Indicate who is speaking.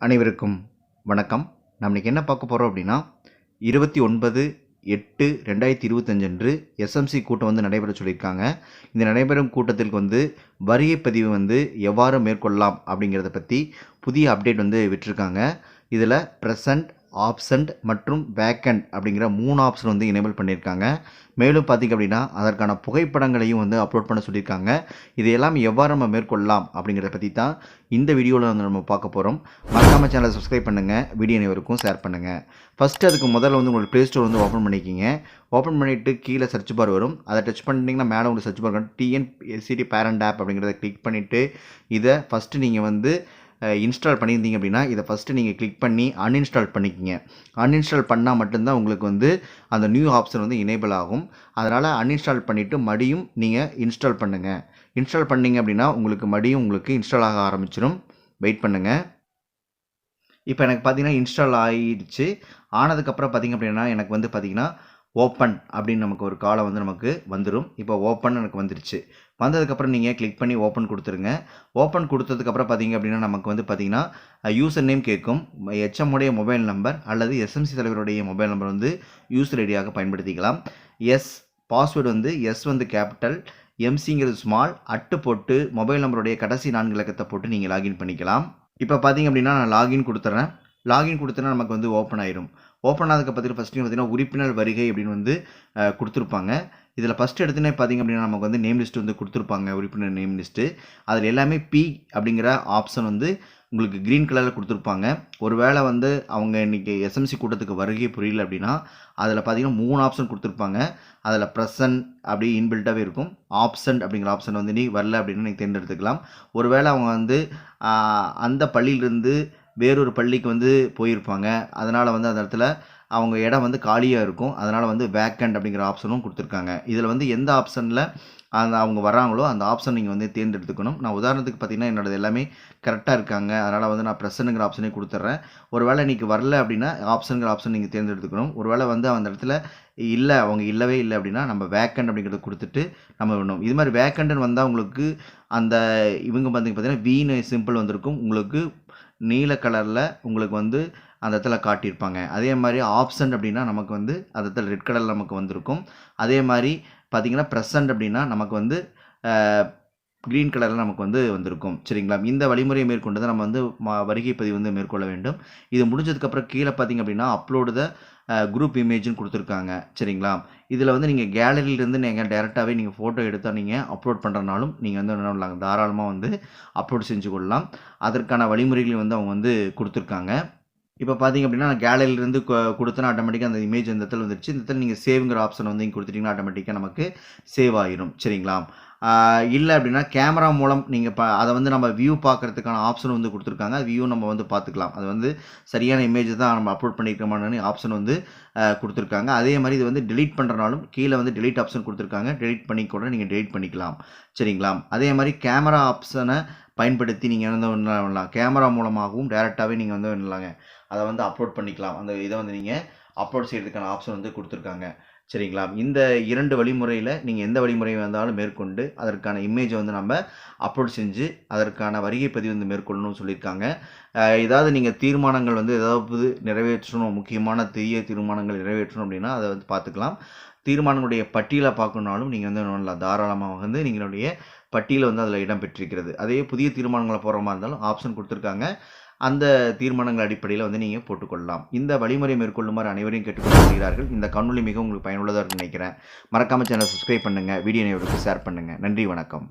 Speaker 1: அனைவருக்கும் வணக்கம். நம்ம இன்னைக்கு என்ன பார்க்க போகிறோம் அப்படின்னா இருபத்தி ஒன்பது எட்டு ரெண்டாயிரத்தி இருபத்தஞ்சன்று எஸ்எம்சி கூட்டம் வந்து நடைபெற சொல்லியிருக்காங்க. இந்த நடைபெறும் கூட்டத்திற்கு வந்து வரியை பதிவு வந்து எவ்வாறு மேற்கொள்ளலாம் அப்படிங்கிறத பற்றி புதிய அப்டேட் வந்து விட்டுருக்காங்க. இதில் ப்ரெசண்ட் ஆப்சண்ட் மற்றும் வேக்கண்ட் அப்படிங்கிற மூணு ஆப்ஷன் வந்து எனேபிள் பண்ணியிருக்காங்க. மேலும் பார்த்திங்க அப்படின்னா அதற்கான புகைப்படங்களையும் வந்து அப்லோட் பண்ண சொல்லியிருக்காங்க. இதையெல்லாம் எவ்வாறு நம்ம மேற்கொள்ளலாம் அப்படிங்கிறத பற்றி தான் இந்த வீடியோவில் வந்து நம்ம பார்க்க போகிறோம் மறக்காம சேனலை சப்ஸ்கிரைப் பண்ணுங்கள் வீடியோ அனைவருக்கும் ஷேர் பண்ணுங்கள் ஃபஸ்ட்டு அதுக்கு முதல்ல வந்து உங்களுக்கு ப்ளே ஸ்டோர் வந்து ஓப்பன் பண்ணிக்கிங்க. ஓப்பன் பண்ணிவிட்டு கீழே சர்ச் பார் வரும். அதை டச் பண்ணிட்டீங்கன்னா மேலே உங்களுக்கு search bar TNCD parent app அப்படிங்கிறத கிளிக் பண்ணிவிட்டு இதை ஃபஸ்ட்டு நீங்கள் வந்து இன்ஸ்டால் பண்ணியிருந்தீங்க அப்படின்னா இதை ஃபஸ்ட்டு நீங்கள் கிளிக் பண்ணி அன்இன்ஸ்டால் பண்ணிக்கிங்க. அன்இன்ஸ்டால் பண்ணால் மட்டும்தான் உங்களுக்கு வந்து அந்த நியூ ஆப்ஷன் வந்து எனேபிள் ஆகும். அதனால் அன்இன்ஸ்டால் பண்ணிவிட்டு மடியும் நீங்கள் இன்ஸ்டால் பண்ணுங்கள் இன்ஸ்டால் பண்ணிங்க அப்படின்னா உங்களுக்கு மடியும் உங்களுக்கு இன்ஸ்டால் ஆக ஆரம்பிச்சிடும் வெயிட் பண்ணுங்கள் இப்போ எனக்கு பார்த்தீங்கன்னா இன்ஸ்டால் ஆகிடுச்சு ஆனதுக்கப்புறம் பார்த்திங்க அப்படின்னா எனக்கு வந்து பார்த்திங்கன்னா ஓப்பன் அப்படின்னு நமக்கு ஒரு காலம் வந்து நமக்கு வந்துடும் இப்போ ஓப்பன் எனக்கு வந்துருச்சு. வந்ததுக்கப்புறம் நீங்கள் கிளிக் பண்ணி ஓப்பன் கொடுத்துருங்க. ஓப்பன் கொடுத்ததுக்கப்புறம் பார்த்தீங்க அப்படின்னா நமக்கு வந்து பார்த்தீங்கன்னா யூசர் நேம் கேட்கும். HM உடைய மொபைல் நம்பர் அல்லது எஸ்எம்சி தலைவருடைய மொபைல் நம்பர் வந்து யூசர் ஐடியாக பயன்படுத்திக்கலாம். எஸ் பாஸ்வேர்டு வந்து எஸ் வந்து கேபிட்டல் எம்சிங்கிறது ஸ்மால் அட்டு போட்டு மொபைல் நம்பருடைய கடைசி நான்கு இலக்கத்தை போட்டு நீங்கள் லாகின் பண்ணிக்கலாம். இப்போ பார்த்தீங்க அப்படின்னா நான் லாகின் கொடுத்துட்றேன் லாகின் கொடுத்தனா நமக்கு வந்து ஓப்பன் ஆயிரும். ஓப்பன் ஆனதுக்கு பார்த்தீங்கன்னா ஃபஸ்ட்டு பார்த்தீங்கன்னா உறுப்பினர் வருகை அப்படின்னு வந்து கொடுத்துருப்பாங்க. இதில் ஃபஸ்ட்டு எடுத்துனே பார்த்தீங்க அப்படின்னா நமக்கு வந்து நேம் லிஸ்ட் வந்து கொடுத்துருப்பாங்க உறுப்பினர் நேம் லிஸ்ட்டு அதில் எல்லாமே பி அப்படிங்கிற ஆப்ஷன் வந்து உங்களுக்கு க்ரீன் கலரில் கொடுத்துருப்பாங்க. ஒரு வேளை வந்து அவங்க இன்றைக்கி எஸ்எம்சி கூட்டத்துக்கு வருகை புரியல அப்படின்னா அதில் பார்த்தீங்கன்னா மூணு ஆப்ஷன் கொடுத்துருப்பாங்க. அதில் ப்ரெசன்ட் அப்படி இன்பில்ட்டாகவே இருக்கும். ஆப்ஷன் அப்படிங்கிற ஆப்ஷன் வந்து நீ வரல அப்படின்னு நீங்கள் தேர்ந்தெடுத்துக்கலாம். ஒருவேளை அவங்க வந்து அந்த பள்ளியிலேருந்து வேறொரு பள்ளிக்கு வந்து போயிருப்பாங்க. அதனால் வந்து அந்த இடத்துல அவங்க இடம் வந்து காலியாக இருக்கும். அதனால் வந்து வேக்கண்ட் அப்படிங்கிற ஆப்ஷனும் கொடுத்துருக்காங்க. இதில் வந்து எந்த ஆப்ஷனில் அந்த அவங்க வராங்களோ அந்த ஆப்ஷன் நீங்கள் வந்து தேர்ந்தெடுத்துக்கணும். நான் உதாரணத்துக்கு பார்த்தீங்கன்னா என்னோடது எல்லாமே கரெக்டாக இருக்காங்க. அதனால் வந்து நான் ப்ரெசனுங்கிற ஆப்ஷனே கொடுத்துட்றேன் ஒரு வேளை இன்றைக்கி வரல அப்படின்னா ஆப்ஷனுங்கிற ஆப்ஷன் நீங்கள் தேர்ந்தெடுத்துக்கணும். ஒரு வேளை வந்து அந்த இடத்துல இல்லை அவங்க இல்லவே இல்லை அப்படின்னா நம்ம வேக்கண்ட் அப்படிங்கிறத கொடுத்துட்டு நம்ம வேணும் இது மாதிரி வேக்கண்ட்னு வந்தால் உங்களுக்கு அந்த இவங்க வந்து பார்த்தீங்கன்னா வீணு சிம்பிள் வந்திருக்கும். உங்களுக்கு நீல கலரில் உங்களுக்கு வந்து அந்த இடத்துல காட்டியிருப்பாங்க. அதே மாதிரி ஆப்ஷன் அப்படின்னா நமக்கு வந்து அந்த இடத்துல ரெட் கலரில் நமக்கு வந்திருக்கும். அதே மாதிரி பார்த்தீங்கன்னா ப்ரெசன்ட் அப்படின்னா நமக்கு வந்து க்ரீன் கலரில் நமக்கு வந்து வந்திருக்கும். சரிங்களா? இந்த வழிமுறையை மேற்கொண்டு தான் நம்ம வந்து மா வருகை பதிவு வந்து மேற்கொள்ள வேண்டும். இது முடிஞ்சதுக்கப்புறம் கீழே பார்த்தீங்க அப்படின்னா அப்லோடு த குரூப் இமேஜ்னு கொடுத்துருக்காங்க. சரிங்களா? இதில் வந்து நீங்கள் கேலரியிலேருந்து நீங்கள் டேரெக்டாகவே நீங்கள் ஃபோட்டோ எடுத்தால் நீங்கள் அப்லோட் பண்ணுறனாலும் நீங்கள் வந்து என்ன பண்ணலாம்? தாராளமாக வந்து அப்லோட் செஞ்சு கொள்ளலாம். அதற்கான வழிமுறைகளையும் வந்து அவங்க வந்து கொடுத்துருக்காங்க. இப்போ பார்த்தீங்க அப்படின்னா நான் கேலரியிலேருந்து கொடுத்தனா ஆட்டோமேட்டிக்காக அந்த இமேஜ் இந்த இடத்துல வந்துருச்சு. இந்த இடத்துல நீங்கள் சேவ்ங்கிற ஆப்ஷன் வந்து இங்கே கொடுத்துட்டிங்கன்னா ஆட்டோமேட்டிக்காக நமக்கு சேவ் ஆயிரும். சரிங்களா? இல்லை அப்படின்னா கேமரா மூலம் நீங்கள் ப அதை வந்து நம்ம வியூ பார்க்குறதுக்கான ஆப்ஷன் வந்து கொடுத்துருக்காங்க. வியூ நம்ம வந்து பார்த்துக்கலாம். அது வந்து சரியான இமேஜ் தான் நம்ம அப்லோட் பண்ணியிருக்கோமான்னு ஆப்ஷன் வந்து கொடுத்துருக்காங்க. அதே மாதிரி இது வந்து delete பண்ணுறனாலும் கீழே வந்து delete ஆப்ஷன் கொடுத்துருக்காங்க. delete பண்ணி கூட நீங்கள் delete பண்ணிக்கலாம். சரிங்களா? அதே மாதிரி கேமரா ஆப்ஷனை பயன்படுத்தி நீங்கள் வந்து என்ன பண்ணலாம்? கேமரா மூலமாகவும் டேரெக்டாகவே நீங்கள் வந்து என்னலாங்க அதை வந்து அப்லோட் பண்ணிக்கலாம். அந்த இதை வந்து நீங்கள் அப்லோட் செய்கிறதுக்கான ஆப்ஷன் வந்து கொடுத்துருக்காங்க. சரிங்களா? இந்த இரண்டு வழிமுறையில் நீங்கள் எந்த வழிமுறை வந்தாலும் மேற்கொண்டு அதற்கான இமேஜை வந்து நம்ம அப்லோட் செஞ்சு அதற்கான வருகை பதிவு வந்து மேற்கொள்ளணும்னு சொல்லியிருக்காங்க. ஏதாவது நீங்கள் தீர்மானங்கள் வந்து ஏதாவது நிறைவேற்றணும் முக்கியமான பெரிய தீர்மானங்கள் நிறைவேற்றணும் அப்படின்னா அதை வந்து பார்த்துக்கலாம். தீர்மானங்களுடைய பட்டியலை பார்க்கணுனாலும் நீங்கள் வந்து தாராளமாக வந்து நீங்களுடைய பட்டியல் வந்து அதில் இடம் பெற்றிருக்கிறது. அதே புதிய தீர்மானங்களை போகிற மாதிரி இருந்தாலும் ஆப்ஷன் கொடுத்துருக்காங்க. அந்த தீர்மானங்கள் அடிப்படையில் வந்து நீங்கள் போட்டுக்கொள்ளலாம். இந்த வழிமுறை மேற்கொள்ளுமாறு அனைவரையும் கேட்டுக்கொள்கிறார்கள் இந்த காணொலி மிகவும் உங்களுக்கு பயனுள்ளதாக இருக்கும்னு நினைக்கிறேன். மறக்காமல் சேனல் சப்ஸ்கிரைப் பண்ணுங்கள் வீடியோ அனைவருக்கும் ஷேர் பண்ணுங்கள் நன்றி வணக்கம்.